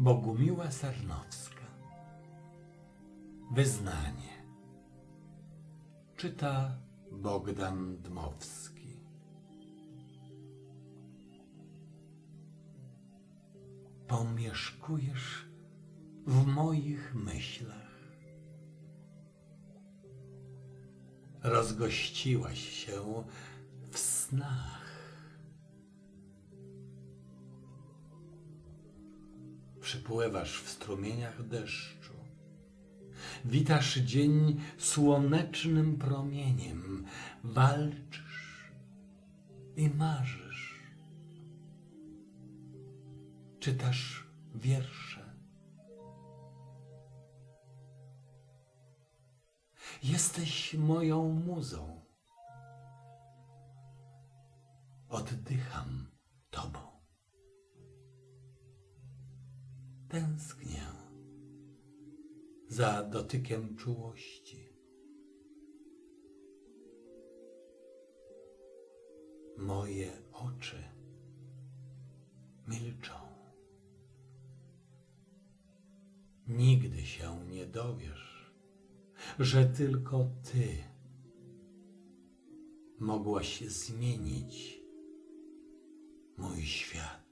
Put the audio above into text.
Bogumiła Sarnowska. Wyznanie. Czyta Bogdan Dmowski. Pomieszkujesz w moich myślach. Rozgościłaś się w snach Przypływasz w strumieniach deszczu. Witasz dzień słonecznym promieniem. Walczysz i marzysz. Czytasz wiersze. Jesteś moją muzą. Oddycham tobą. Tęsknię za dotykiem czułości. Moje oczy milczą. Nigdy się nie dowiesz, że tylko ty mogłaś zmienić mój świat.